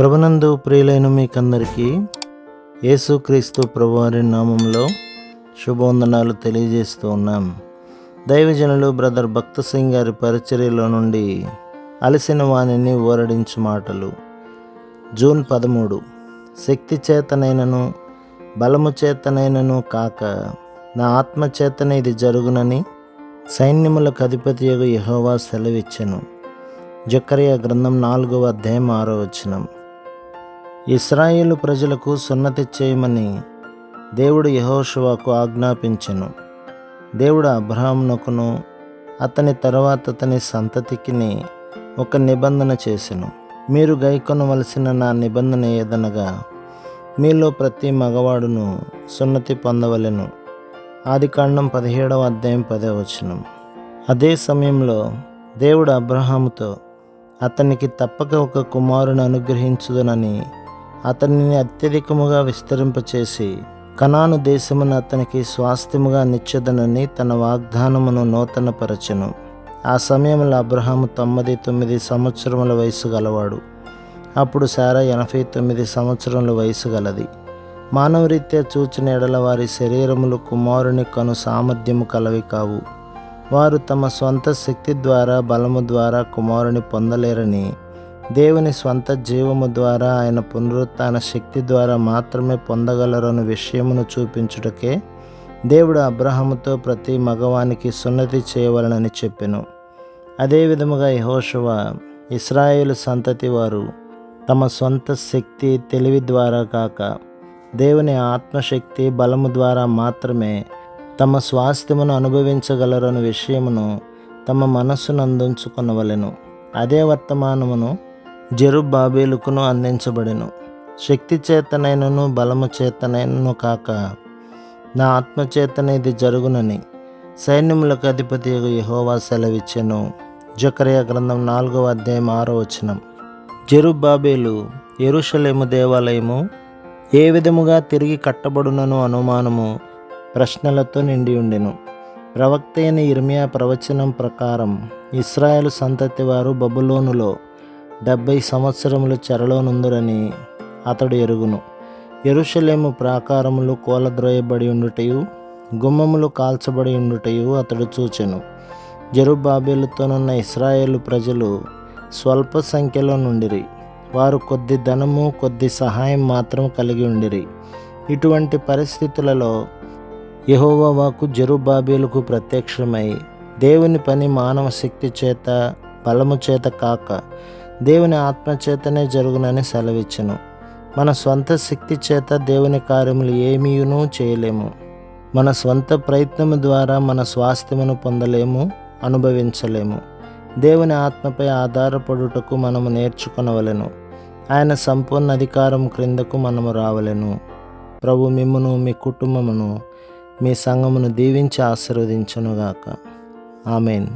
ప్రభునందు ప్రియులైన మీకందరికీ యేసుక్రీస్తు ప్రభువారి నామంలో శుభవందనాలు తెలియజేస్తూ ఉన్నాం. దైవజనులు బ్రదర్ భక్త సింగ్ గారి పరిచర్యలో నుండి అలసిన వాణిని ఊరడించు మాటలు. జూన్ పదమూడు. శక్తి చేతనైనను బలము చేతనైనను కాక నా ఆత్మ చేతన ఇది జరుగునని సైన్యములకు అధిపతి యహోవా సెలవిచ్చెను. జకరియా గ్రంథం నాలుగవ అధ్యాయం ఆరో వచనం. ఇస్రాయేలు ప్రజలకు సున్నతి చేయమని దేవుడు యహోషువాకు ఆజ్ఞాపించెను. దేవుడు అబ్రహామునకును అతని తర్వాత అతని సంతతికిని ఒక నిబంధన చేసెను. మీరు గైకొనవలసిన నా నిబంధన ఏదనగా మీలో ప్రతి మగవాడును సున్నతి పొందవలెను. ఆది కాండం పదిహేడవ అధ్యాయం పదే వచనం. అదే సమయంలో దేవుడు అబ్రహాముతో అతనికి తప్పక ఒక కుమారుని అనుగ్రహించుదనని అతనిని అత్యధికముగా విస్తరింపచేసి కనాను దేశమును అతనికి స్వాస్థ్యముగా నిచ్చదనని తన వాగ్దానమును నూతనపరచెను. ఆ సమయంలో అబ్రహాము తొమ్మిది తొమ్మిది సంవత్సరముల వయసు గలవాడు. అప్పుడు సారా ఎనభై తొమ్మిది సంవత్సరముల వయసు గలది. మానవరీత్యా చూచిన ఎడల వారి శరీరములు కుమారుని కను సామర్థ్యము కలవి కావు. వారు తమ సొంత శక్తి ద్వారా బలము ద్వారా కుమారుని పొందలేరని దేవుని స్వంత జీవము ద్వారా ఆయన పునరుత్న శక్తి ద్వారా మాత్రమే పొందగలరని విషయమును చూపించుటకే దేవుడు అబ్రహముతో ప్రతి మగవానికి సున్నతి చేయవలనని చెప్పెను. అదే విధముగా యహోషువ ఇస్రాయేల్ సంతతి వారు తమ సొంత శక్తి తెలివి ద్వారా కాక దేవుని ఆత్మశక్తి బలము ద్వారా మాత్రమే తమ స్వాస్థ్యమును అనుభవించగలరని విషయమును తమ మనస్సును అందించుకొనవలెను అదే వర్తమానమును జెరుబ్బాబేలుకును అందించబడెను. శక్తి చేతనైనను బలము చేతనైనను కాక నా ఆత్మచేతన ఇది జరుగునని సైన్యములకు అధిపతి యహోవా సెలవిచ్చెను. జకరియా గ్రంథం నాలుగవ అధ్యాయం ఆరో వచనం. జెరుబ్బాబేలు ఎరుషలేము దేవాలయము ఏ విధముగా తిరిగి కట్టబడునను అనుమానము ప్రశ్నలతో నిండి ఉండెను. ప్రవక్త అయిన ఇర్మియా ప్రవచనం ప్రకారం ఇస్రాయేల్ సంతతి వారు బబులోనులో డెబ్బై సంవత్సరములు చెరలోనుందురని అతడు ఎరుగును. ఎరుషలేము ప్రాకారములు కూలద్రోయబడి ఉండుటయు గుమ్మములు కాల్చబడి ఉండుటయు అతడు చూచెను. జరుబాబేలుతోనున్న ఇస్రాయేలు ప్రజలు స్వల్ప సంఖ్యలో నుండిరి. వారు కొద్ది ధనము కొద్ది సహాయం మాత్రం కలిగి ఉండిరి. ఇటువంటి పరిస్థితులలో యహోవాకు వాకు జరుబాబేలుకు ప్రత్యక్షమై దేవుని పని మానవ శక్తి చేత బలము చేత కాక దేవుని ఆత్మచేతనే జరుగునని సెలవిచ్చను. మన స్వంత శక్తి చేత దేవుని కార్యములు ఏమీయును చేయలేము. మన స్వంత ప్రయత్నము ద్వారా మన స్వాస్థ్యమును పొందలేము అనుభవించలేము. దేవుని ఆత్మపై ఆధారపడుటకు మనము నేర్చుకొనవలెను. ఆయన సంపూర్ణ అధికారం క్రిందకు మనము రావలెను. ప్రభు మిమ్మును మీ కుటుంబమును మీ సంఘమును దీవించి ఆశీర్వదించునుగాక. ఆమెన్.